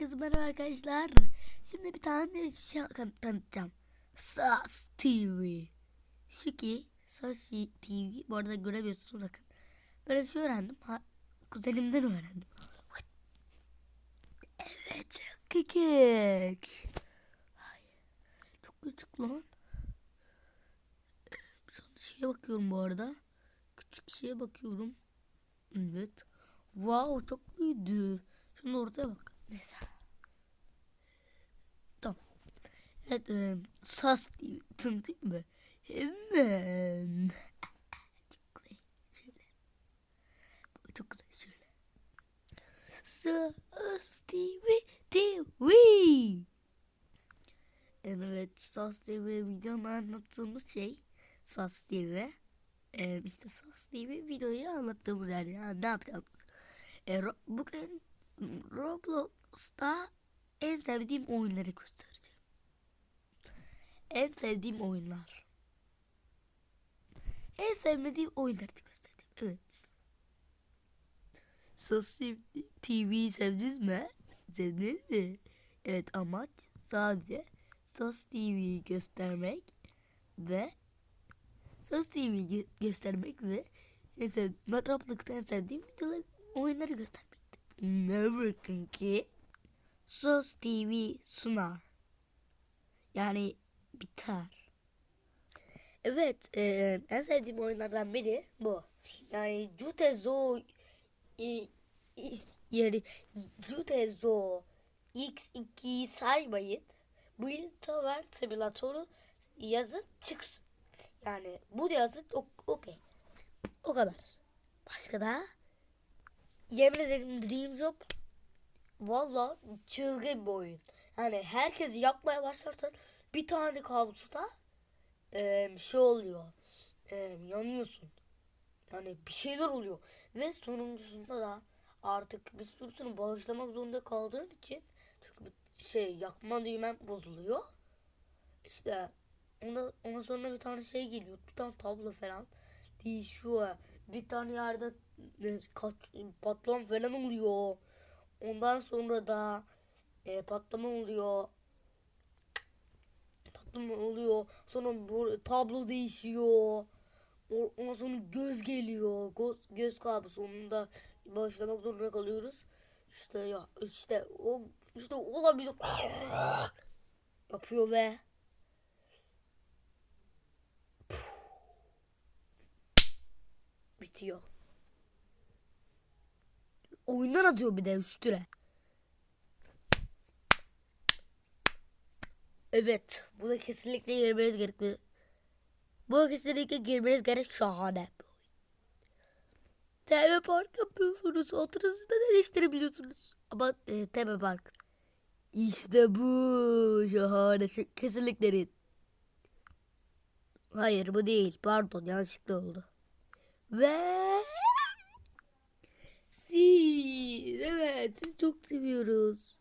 Herkese merhaba arkadaşlar. Şimdi bir tane şey tan- tanıtacağım. Sas TV. Ki Sas TV. Bu arada göremiyorsunuz bakın. Böyle bir şey öğrendim. Ha, kuzenimden öğrendim. Evet çok küçük. Ay, çok küçük lan. Şu an şeye bakıyorum bu arada. Küçük şeye bakıyorum. Evet. Wow çok büyüdü. Şunun ortaya bak. Neyse. Tamam. Evet. E, sas diye tanıtayım mı? Hemen. Çok TV TV. Evet. Sas TV videonun anlattığımız şey. Sas TV. Ee, işte Sas TV videoyu anlattığımız. Yani ne yapacağımız. E, bugün Roblox'ta en sevdiğim oyunları göstereceğim. En sevdiğim oyunlar. En sevmediğim oyunları da göstereceğim. Evet. Sosyal TV sevdiniz mi? Sevdiniz mi? Evet amaç sadece Sos TV'yi göstermek ve Sos TV'yi gö- göstermek ve en sev ben Roblox'ta en sevdiğim oyunları göstermek. Ne bakın ki Sos TV sunar. Yani biter. Evet, e, en sevdiğim oyunlardan biri bu. Yani Jute Zo i- i- yani Jute Zo X2'yi saymayın. Bu yıl Tower Simülatörü yazı çıksın. Yani bu yazı okey. O kadar. Başka da yemin ederim Dream Job valla çılgın bir oyun. Yani herkes yapmaya başlarsan bir tane kabusta eee, şey oluyor. Eee, yanıyorsun. Yani bir şeyler oluyor. Ve sonuncusunda da artık bir sürüsünü bağışlamak zorunda kaldığın için çünkü şey yakma düğmen bozuluyor. İşte ona, ona sonra bir tane şey geliyor. Bir tane tablo falan değişiyor. Bir tane yerde e, kaç, patlama falan oluyor. Ondan sonra da e, patlama oluyor. Patlama oluyor. Sonra bu tablo değişiyor. Ondan sonra göz geliyor. Göz, göz kablosu. Onu da başlamak zorunda kalıyoruz. İşte ya işte o işte olabilir yapıyor ve bitiyor. Oyundan atıyor bir de üstüne. Evet. Bu da kesinlikle girmeniz gerekli. Bu kesinlikle girmeniz gerek şahane. Tema park yapıyorsunuz. Oturunuzu da değiştirebiliyorsunuz. Ama e, tema park. İşte bu. Şahane. Kesinlikle değil. Hayır bu değil. Pardon yanlışlıkla oldu. Ve siz evet siz çok seviyoruz.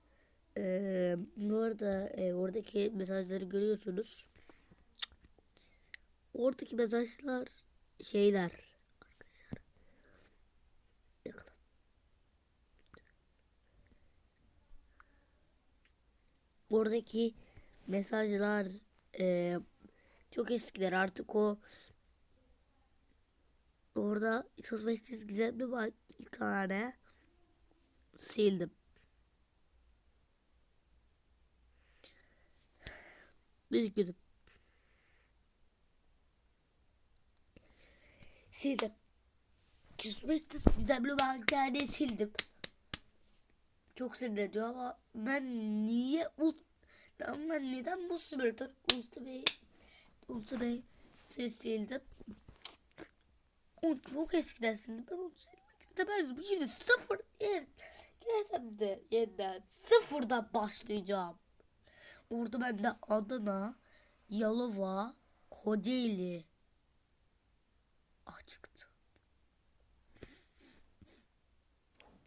Ee, bu arada e, oradaki mesajları görüyorsunuz. Oradaki mesajlar şeyler arkadaşlar. Oradaki mesajlar e, çok eskiler artık o orada sosmetsiz gizemli var bir tane sildim. Üzgünüm. Sildim. Küsmesiz gizemli bankayı sildim. Çok sinir ediyor ama ben niye bu ben neden bu simülatör Ulti Bey Ulti Bey siz sildim. Onu çok eskiden sildim. Ben onu silmek istemezdim. Şimdi sıfır yer, girersem de yeniden sıfırdan başlayacağım. Orada bende Adana, Yalova, Kocaeli açıktı.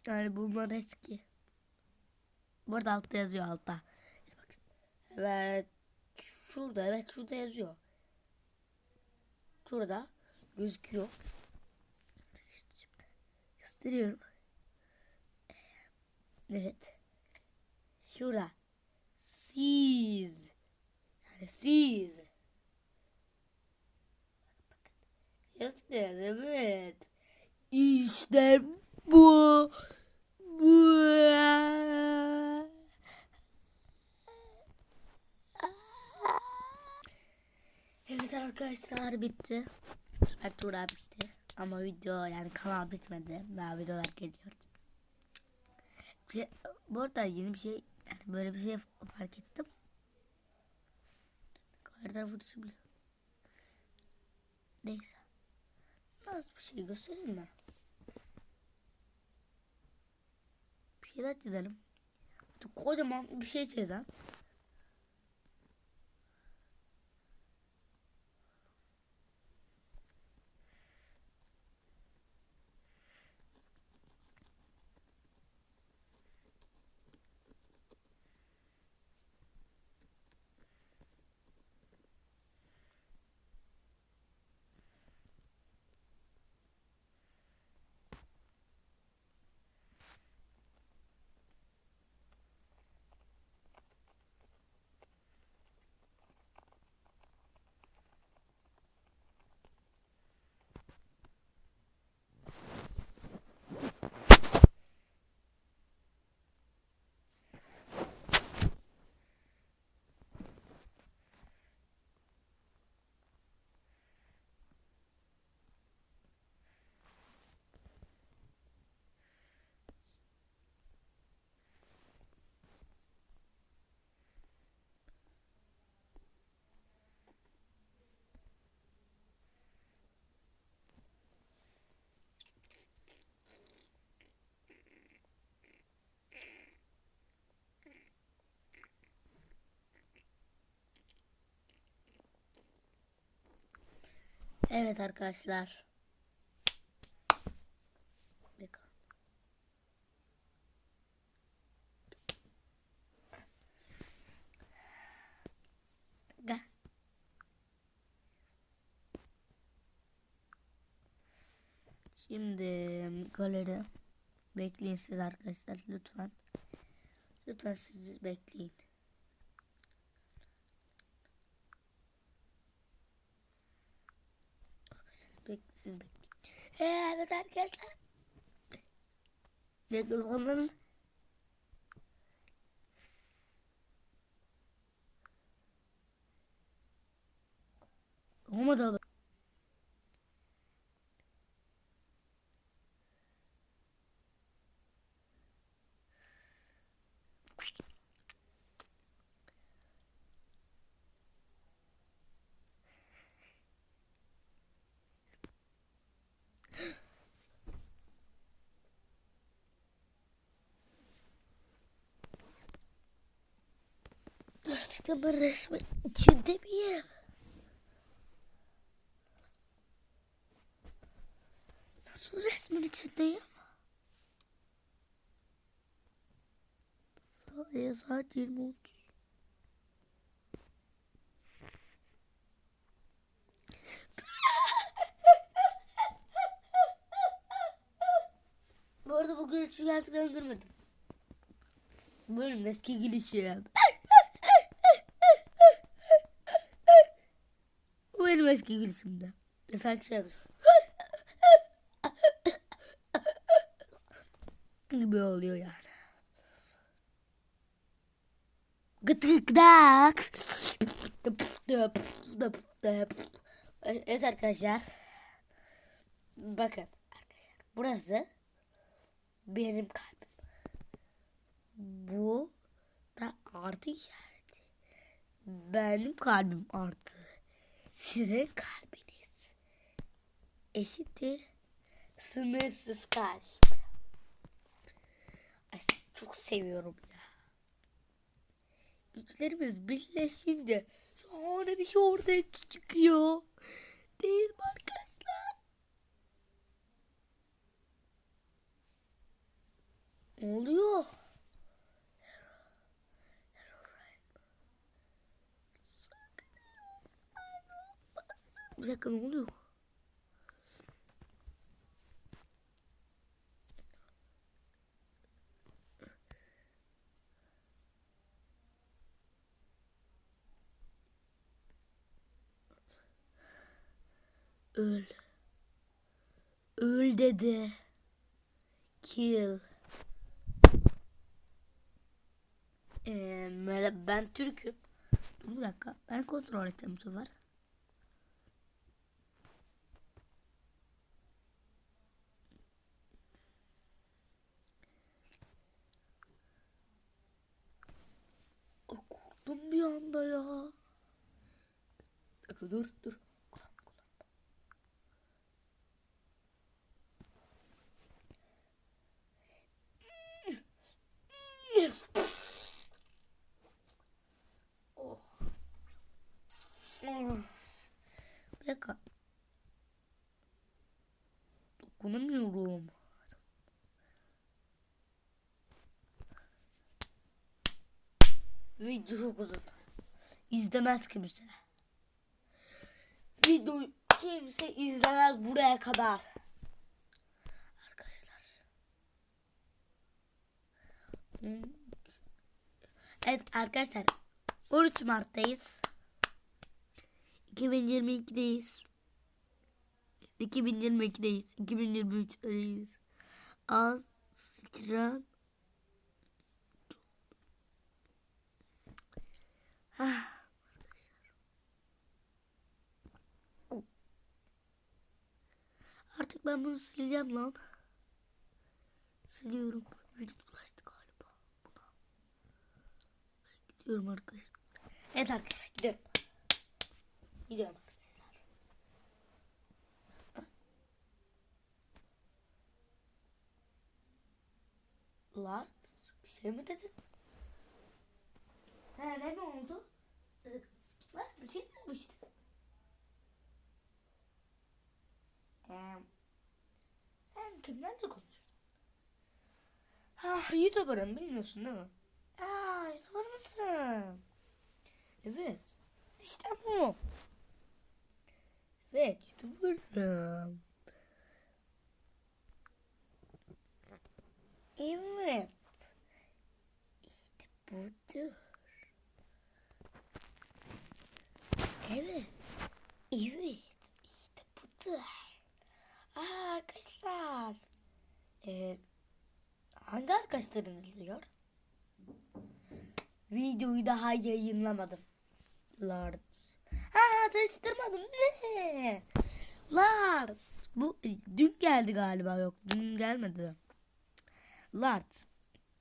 Yani bunlar eski. Burada altta yazıyor altta. Evet. Şurada evet şurada yazıyor. Şurada gözüküyor. Gösteriyorum. Evet. Şurada. Siz. Yani siz. Evet. İşte bu. Bu. Evet arkadaşlar bitti. Süper tura bitti. Ama video yani kanal bitmedi. Daha videolar geliyor. Şey, bu arada yeni bir şey yani böyle bir şey fark ettim. Her tarafı düşebiliyor. Neyse. Nasıl bir şey göstereyim mi? Bir şeyler çizelim. Kocaman bir şey çizelim. Evet arkadaşlar. Şimdi galeri bekleyin siz arkadaşlar lütfen. Lütfen siz bekleyin. Siz bekleyin. Evet arkadaşlar. Ne kullanın? Olmadı abi. Ben resmin içinde miyim? Nasıl resmin içindeyim? Sadece saat 20.30. Bu arada bugün üçü gerçekten görmedim. Bölüm eski gülüşüm. Bu benim eski gülüşümde. Ya sanki şey. Gibi oluyor yani. Gıt gıdak. Evet arkadaşlar. Bakın arkadaşlar. Burası benim kalbim. Bu da artı işareti. Benim kalbim artı. Sizin kalbiniz eşittir sınırsız kalp. Ay sizi çok seviyorum ya. Güçlerimiz birleşince şahane bir şey ortaya çıkıyor. Değil mi arkadaşlar? Ne oluyor? Bir dakika ne oluyor? Öl. Öl dedi. Kill. Ee, merhaba ben Türk'üm. Dur bir dakika. Ben kontrol edeceğim bu sefer. Korktum bir anda ya. Dakika, dur dur. Video çok uzun. İzlemez kimse. Video kimse izlemez buraya kadar. Arkadaşlar. Evet arkadaşlar. 13 Mart'tayız. 2022'deyiz. 2022'deyiz. 2023'deyiz. Az sıçran. Ah. Artık ben bunu sileceğim lan. Siliyorum. Virüs bulaştı galiba. Buna. Ben gidiyorum arkadaşlar. Evet arkadaşlar gidiyorum. Gidiyorum arkadaşlar. Lan bir şey mi dedin? He ne oldu? Lan bir şey mi demiştin? Ee, sen kimlerle konuşuyorsun? Ha YouTuber'ım bilmiyorsun değil mi? Aa YouTuber mısın? Evet. İşte bu. Evet YouTuber'ım. Evet. İşte budur. Evet. Evet. İşte budur. Aa, arkadaşlar. Ee, hangi arkadaşlarınız izliyor? Videoyu daha yayınlamadım. Lord. Ha tanıştırmadım. Ne? Lord. Bu dün geldi galiba yok. Dün gelmedi. Lord.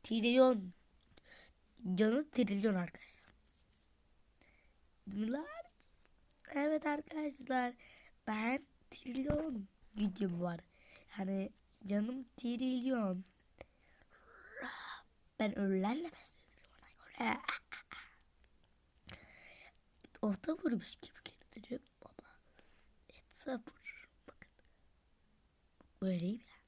Trilyon. Canı trilyon arkadaşlar. Lord. Evet arkadaşlar. Ben trilyon gücüm var. Yani canım trilyon. Ben ölülerle beslenirim ona göre. O da vurmuş gibi görünürüm ama et sabır. Bakın. Böyleyim ya.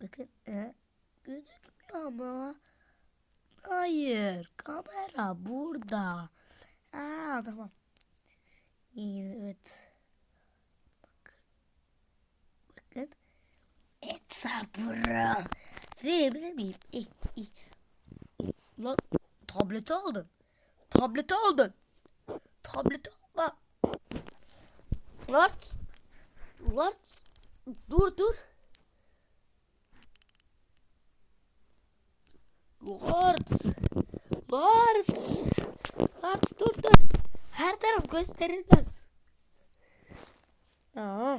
Bakın. E, gözükmüyor ama. Hayır. Kamera burada. Aa tamam. Evet. Bakın. Et sabırı. Silebilir miyim? İyi, iyi. Lan tableti aldın. Tableti aldın. Tableti alma. Lart. Lart. Dur dur. Lart. Lart. Lart dur dur. Her taraf gösterilmez. Aa.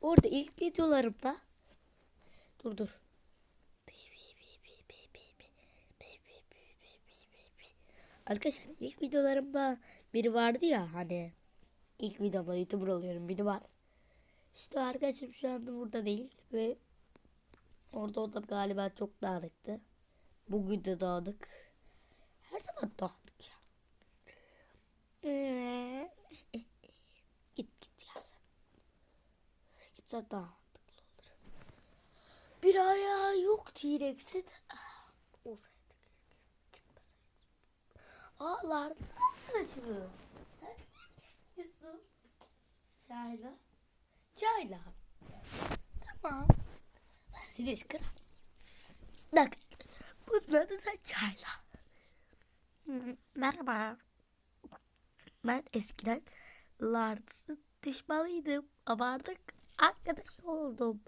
Orada ilk videolarımda dur dur. Arkadaşlar ilk videolarımda biri vardı ya hani ilk videomda YouTuber oluyorum biri var. İşte arkadaşım şu anda burada değil ve orada o da galiba çok dağınıktı. Bugün de dağınık. Her zaman dağınık ya. git git ya sen. Git sen daha mantıklı olur. Bir ayağı yok T-Rex'in. Ah, Olsaydı keşke çıkmasaydı. Ağlar arkadaşım. Sen ne istiyorsun? Çayla. Çayla. Tamam. Iskırım. Bak Bunlar da çayla. Merhaba. Ben eskiden Lars'ı düşmanıydım ama artık arkadaş oldum.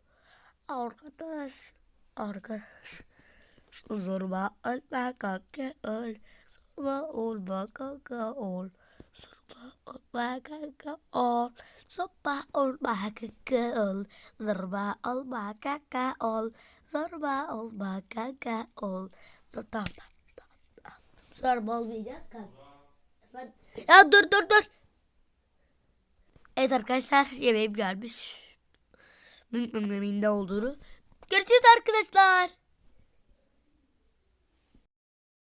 Arkadaş. Arkadaş. Zorba olma kanka ol. Zorba olma kanka ol. Zorba olma kanka ol. Zorba olma kanka ol. Zorba olma kanka ol. Zorba olma kanka ol. Zor tamam tamam. tamam. Zorba olmayacağız kanka. Ya dur dur dur. Evet arkadaşlar yemeğim gelmiş. Yemeğin ne olduğunu. Görüşürüz arkadaşlar.